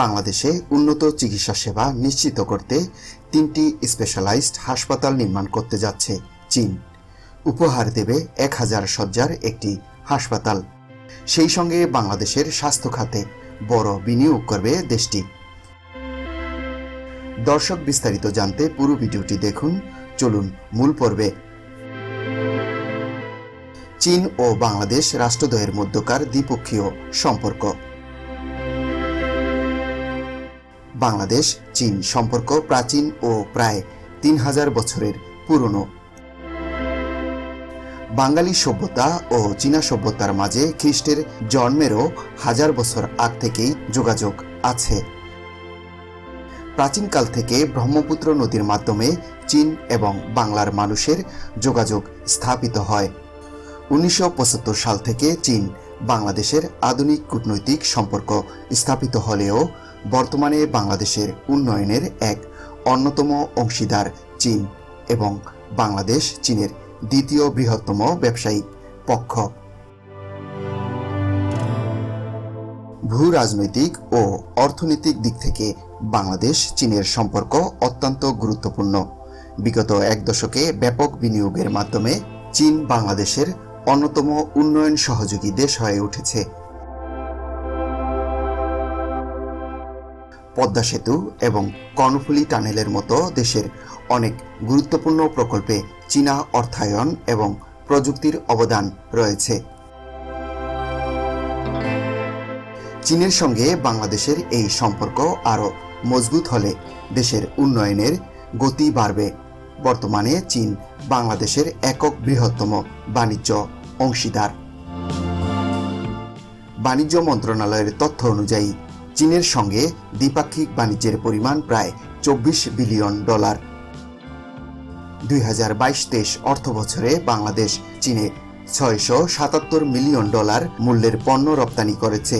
বাংলাদেশে উন্নত চিকিৎসা সেবা নিশ্চিত করতে তিনটি স্পেশালাইজড হাসপাতাল নির্মাণ করতে যাচ্ছে চীন। উপহার দেবে এক হাজার শয্যার একটি হাসপাতাল। সেই সঙ্গে বাংলাদেশের স্বাস্থ্য খাতে বড় বিনিয়োগ করবে দেশটি। দর্শক বিস্তারিত জানতে পুরো ভিডিওটি দেখুন। চলুন মূল পর্বে। চীন ও বাংলাদেশ রাষ্ট্রদ্বয়ের মধ্যকার দ্বিপক্ষীয় সম্পর্ক। বাংলাদেশ, চীন সম্পর্ক প্রাচীন ও প্রায় তিন হাজার বছরের পুরনো। বাঙালি সভ্যতা ও চীনা সভ্যতার মাঝে খ্রিস্টের জন্মেরও হাজার বছর আগ থেকেই যোগাযোগ আছে। প্রাচীনকাল থেকে ব্রহ্মপুত্র নদীর মাধ্যমে চীন এবং বাংলার মানুষের যোগাযোগ স্থাপিত হয়। উনিশশো পঁচাত্তর সাল থেকে চীন বাংলাদেশের আধুনিক কূটনৈতিক সম্পর্ক স্থাপিত হলেও বর্তমানে বাংলাদেশের উন্নয়নের এক অন্যতম অংশীদার চীন এবং বাংলাদেশ চীনের দ্বিতীয় বৃহত্তম ব্যবসায়িক পক্ষ। ভূ রাজনৈতিক ও অর্থনৈতিক দিক থেকে বাংলাদেশ চীনের সম্পর্ক অত্যন্ত গুরুত্বপূর্ণ। বিগত এক দশকে ব্যাপক বিনিয়োগের মাধ্যমে চীন বাংলাদেশের অন্যতম উন্নয়ন সহযোগী দেশ হয়ে উঠেছে। পদ্মা সেতু এবং কর্ণফুলী টানেলের মতো দেশের অনেক গুরুত্বপূর্ণ প্রকল্পে চীনা অর্থায়ন এবং প্রযুক্তির অবদান রয়েছে। চীনের সঙ্গে বাংলাদেশের এই সম্পর্ক আরও মজবুত হলে দেশের উন্নয়নের গতি বাড়বে। বর্তমানে চীন বাংলাদেশের একক বৃহত্তম বাণিজ্য অংশীদার। বাণিজ্য মন্ত্রণালয়ের তথ্য অনুযায়ী চীনের সঙ্গে দ্বিপাক্ষিক বাণিজ্যের পরিমাণ প্রায় চব্বিশ বিলিয়ন ডলার। দুই হাজার বাইশ তেইশ অর্থ বছরে বাংলাদেশ চীনে ছয়শো সাতাত্তর মিলিয়ন ডলার মূল্যের পণ্য রপ্তানি করেছে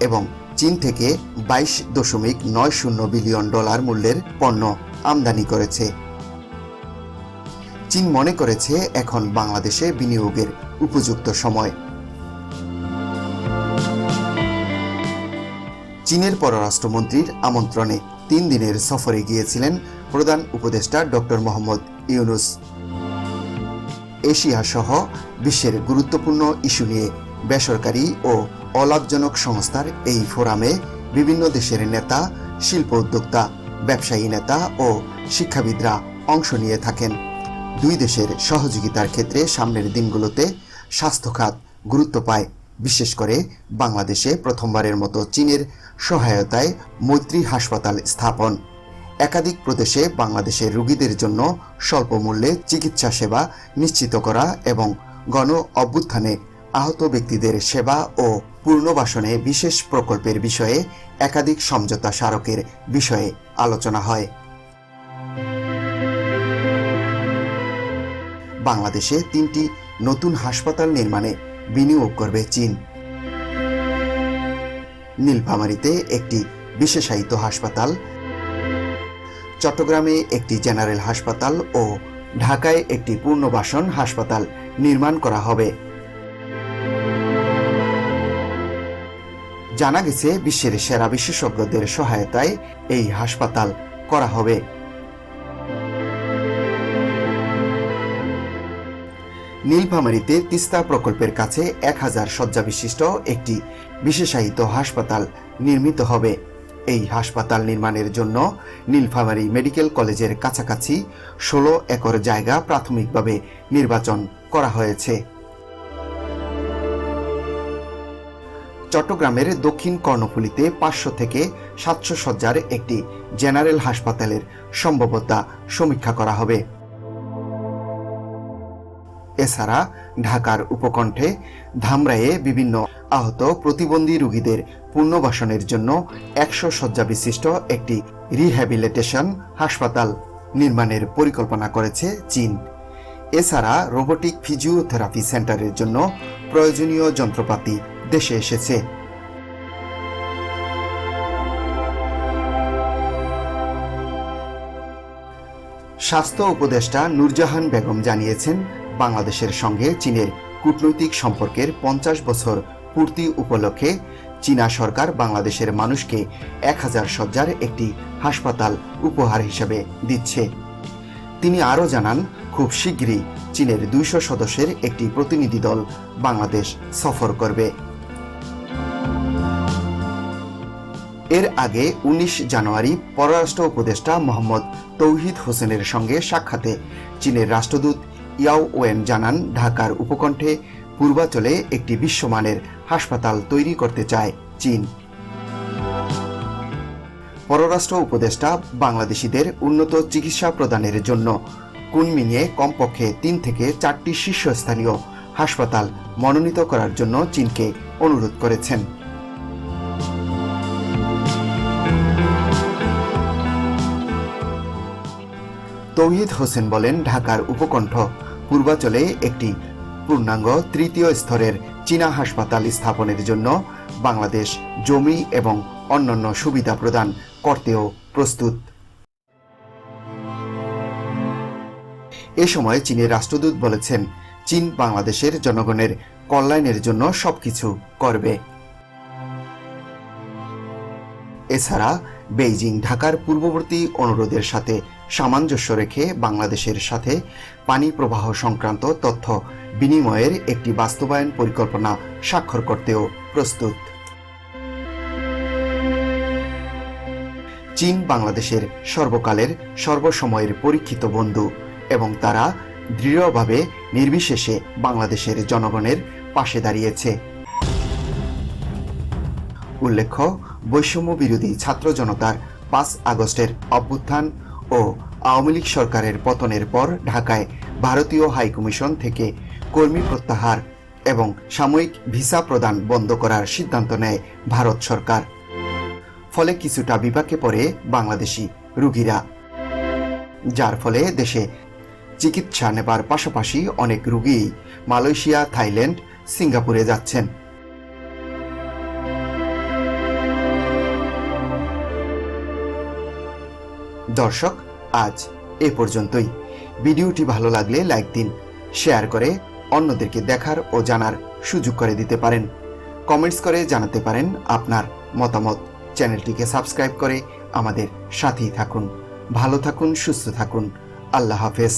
এবং চীন থেকে বাইশ দশমিক নয় শূন্য বিলিয়ন ডলার মূল্যের পণ্য আমদানি করেছে। চীন মনে করেছে এখন বাংলাদেশে বিনিয়োগের উপযুক্ত সময়। চীনের পররাষ্ট্রমন্ত্রীর আমন্ত্রণে তিন দিনের সফরে গিয়েছিলেন প্রধান উপদেষ্টা ডক্টর মোহাম্মদ ইউনুস। এশিয়া সহ বিশ্বের গুরুত্বপূর্ণ ইস্যু নিয়ে বেসরকারি ও অলাভজনক সংস্থার এই ফোরামে বিভিন্ন দেশের নেতা, শিল্প উদ্যোক্তা, ব্যবসায়ী নেতা ও শিক্ষাবিদরা অংশ নিয়ে থাকেন। দুই দেশের সহযোগিতার ক্ষেত্রে সামনের দিনগুলোতে স্বাস্থ্য খাত গুরুত্ব পায়। বিশেষ করে বাংলাদেশে প্রথমবারের মতো চীনের সহায়তায় মৈত্রী হাসপাতাল স্থাপন। একাধিক প্রদেশে বাংলাদেশের রোগীদের জন্য স্বল্প মূল্যে চিকিৎসা সেবা নিশ্চিত করা এবং গণ অভ্যুত্থানে আহত ব্যক্তিদের সেবা ও পুনর্বাসনে বিশেষ প্রকল্পের বিষয়ে একাধিক সমঝোতা স্মারকের বিষয়ে আলোচনা হয়। বাংলাদেশে তিনটি নতুন হাসপাতাল নির্মাণে বিনিয়োগ করবে চীন। নীলফামারীতে একটি বিশেষায়িত হাসপাতাল, চট্টগ্রামে একটি জেনারেল হাসপাতাল ও ঢাকায় একটি পূর্ণবাসন হাসপাতাল নির্মাণ করা হবে। জানা গেছে, বিশ্বের সেরা বিশেষজ্ঞদের সহায়তায় এই হাসপাতাল করা হবে। নীলফামারীতে তিস্তা প্রকল্পের কাছে এক হাজার শয্যা বিশিষ্ট একটি বিশেষায়িত হাসপাতাল নির্মিত হবে। এই হাসপাতাল নির্মাণের জন্য নীলফামারী মেডিকেল কলেজের কাছাকাছি ষোলো একর জায়গা প্রাথমিকভাবে নির্বাচন করা হয়েছে। চট্টগ্রামের দক্ষিণ কর্ণফুলীতে পাঁচশো থেকে সাতশো শয্যার একটি জেনারেল হাসপাতালের সম্ভবতা সমীক্ষা করা হবে। এছাড়া ঢাকার উপকণ্ঠে ধামরাইয়ে বিভিন্ন আহত প্রতিবন্ধী রোগীদের পুনর্বাসনের জন্য একশো শয্যা বিশিষ্ট একটি রিহ্যাবিলিটেশন হাসপাতাল নির্মাণের পরিকল্পনা করেছে চীন। এছাড়া রোবোটিক ফিজিওথেরাপি সেন্টারের জন্য প্রয়োজনীয় যন্ত্রপাতি দেশে এসেছে। স্বাস্থ্য উপদেষ্টা নূরজাহান বেগম জানিয়েছেন বাংলাদেশের সঙ্গে চীনের কূটনৈতিক সম্পর্কের পঞ্চাশ বছর পূর্তি উপলক্ষে চীনা সরকার বাংলাদেশের মানুষকে এক হাজার শয্যার একটি হাসপাতাল উপহার হিসেবে দিচ্ছে। তিনি আরও জানান, খুব শীঘ্রই চীনের দুইশো সদস্যের একটি প্রতিনিধি দল বাংলাদেশ সফর করবে। এর আগে ১৯ জানুয়ারি পররাষ্ট্র উপদেষ্টা মোহাম্মদ তৌহিদ হোসেনের সঙ্গে সাক্ষাতে চীনের রাষ্ট্রদূত ইয়াও ওয়েন জানান, ঢাকার উপকণ্ঠে পূর্বাচলে একটি বিশ্বমানের হাসপাতাল তৈরি করতে চায় চীন। পররাষ্ট্র উপদেষ্টা বাংলাদেশিদের উন্নত চিকিৎসা প্রদানের জন্য কুনমিংয়ে কমপক্ষে তিন থেকে চারটি শীর্ষস্থানীয় হাসপাতাল মনোনীত করার জন্য চীনকে অনুরোধ করেছেন। তৌহিদ হোসেন বলেন, ঢাকার উপকণ্ঠ পূর্বাচলে একটি পূর্ণাঙ্গ তৃতীয় স্তরের চীনা হাসপাতাল স্থাপনের জন্য বাংলাদেশ জমি এবং অন্যান্য সুবিধা প্রদান করতেও প্রস্তুত। এ সময় চীনের রাষ্ট্রদূত বলেছেন, চীন বাংলাদেশের জনগণের কল্যাণের জন্য সবকিছু করবে। এছাড়া, বেইজিং ঢাকার পূর্ববর্তী অনুরোধের সাথে সামঞ্জস্য রেখে বাংলাদেশের সাথে পানি প্রবাহ সংক্রান্ত তথ্য বিনিময়ের একটি বাস্তবায়ন পরিকল্পনা স্বাক্ষর করতেও প্রস্তুত। চীন বাংলাদেশের সর্বকালের সর্বসময়ের পরীক্ষিত বন্ধু এবং তারা দৃঢ়ভাবে নির্বিশেষে বাংলাদেশের জনগণের পাশে দাঁড়িয়েছে। উল্লেখ্য বৈষম্য বিরোধী ছাত্র জনতার পাঁচ আগস্টের অভ্যুত্থান ও আওয়ামী লীগ সরকারের পতনের পর ঢাকায় ভারতীয় হাইকমিশন থেকে কর্মী প্রত্যাহার এবং সাময়িক ভিসা প্রদান বন্ধ করার সিদ্ধান্ত নেয় ভারত সরকার। ফলে কিছুটা বিপাকে পড়ে বাংলাদেশি রুগীরা। যার ফলে দেশে চিকিৎসা নেবার পাশাপাশি অনেক রুগী মালয়েশিয়া, থাইল্যান্ড, সিঙ্গাপুরে যাচ্ছেন। দর্শক, আজ এ পর্যন্তই। ভিডিওটি ভালো লাগলে লাইক দিন, শেয়ার করে অন্যদেরকে দেখার ও জানার সুযোগ করে দিতে পারেন। কমেন্টস করে জানাতে পারেন আপনার মতামত। চ্যানেলটিকে সাবস্ক্রাইব করে আমাদের সাথেই থাকুন। ভালো থাকুন, সুস্থ থাকুন। আল্লাহ হাফেজ।